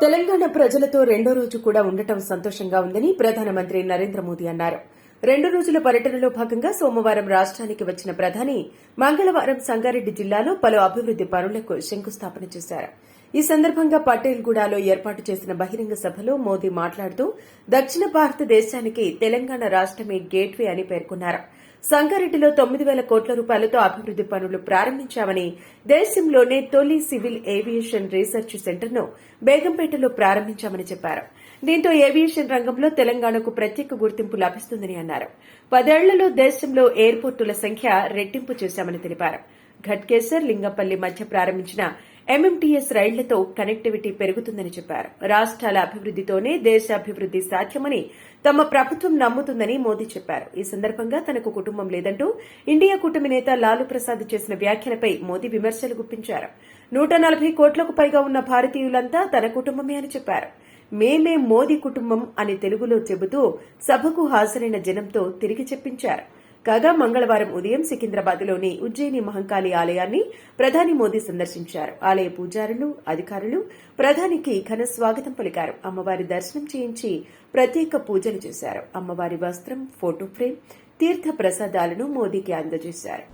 తెలంగాణ ప్రజలతో రెండో రోజు కూడా ఉండటం సంతోషంగా ఉందని ప్రధానమంత్రి నరేంద్ర మోదీ అన్నారు. రెండు రోజుల పర్యటనలో భాగంగా సోమవారం రాష్ట్రానికి వచ్చిన ప్రధాని మంగళవారం సంగారెడ్డి జిల్లాలో పలు అభివృద్ది పనులకు శంకుస్థాపన చేశారు. ఈ సందర్భంగా పటేల్గూడలో ఏర్పాటు చేసిన బహిరంగ సభలో మోదీ మాట్లాడుతూ దక్షిణ భారతదేశానికి తెలంగాణ రాష్టమే గేట్వే అని పేర్కొన్నారు. సంగారెడ్డిలో తొమ్మిది వేల కోట్ల రూపాయలతో అభివృద్ది పనులు ప్రారంభించామని దేశంలోనే తొలి సివిల్ ఏవియేషన్ రీసెర్చ్ సెంటర్ను బేగంపేటలో ప్రారంభించామని చెప్పారు. దీంతో ఏవియేషన్ రంగంలో తెలంగాణకు ప్రత్యేక గుర్తింపు లభిస్తుందని అన్నారు. పదేళ్ళలో దేశంలో ఎయిర్పోర్టుల సంఖ్య రెట్టింపు చేశామని తెలిపారు. ఘట్కేసర్ లింగంపల్లి మధ్య ప్రారంభించిన ఎంఎంటీఎస్ రైళ్ళతో కనెక్టివిటీ పెరుగుతుందని చెప్పారు. రాష్ట్రాల అభివృద్దితోనే దేశ అభివృద్ది సాధ్యమని తమ ప్రభుత్వం నమ్ముతుందని మోదీ చెప్పారు. ఈ సందర్భంగా తనకు కుటుంబం లేదంటూ ఇండియా కూటమి నేత లాలూ ప్రసాద్ చేసిన వ్యాఖ్యలపై మోదీ విమర్శలు గుప్పించారు. నూట నలభై కోట్లకు పైగా ఉన్న భారతీయులంతా తన కుటుంబమే అని చెప్పారు. మేమే మోదీ కుటుంబం అని తెలుగులో చెబుతూ సభకు హాజరైన జనంతో తిరిగి చెప్పించారు. కాగా మంగళవారం ఉదయం సికింద్రాబాద్లోని ఉజ్జయిని మహంకాళి ఆలయాన్ని ప్రధాని మోదీ సందర్శించారు. ఆలయ పూజారులు అధికారులు ప్రధానికి ఘన స్వాగతం పలికారు. అమ్మవారి దర్శనం చేయించి ప్రత్యేక పూజలు చేశారు. అమ్మవారి వస్త్రం ఫోటో ఫ్రేమ్ తీర్థ ప్రసాదాలను మోదీకి అందజేశారు.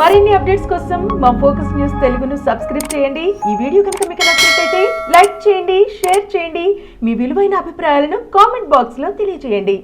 మరిన్ని అప్డేట్స్ కోసం మా ఫోకస్ న్యూస్ తెలుగును సబ్స్క్రైబ్ చేయండి. ఈ వీడియో కనుక మీకు నచ్చినట్లయితే లైక్ చేయండి షేర్ చేయండి. మీ విలువైన అభిప్రాయాలను కామెంట్ బాక్స్లో తెలియజేయండి.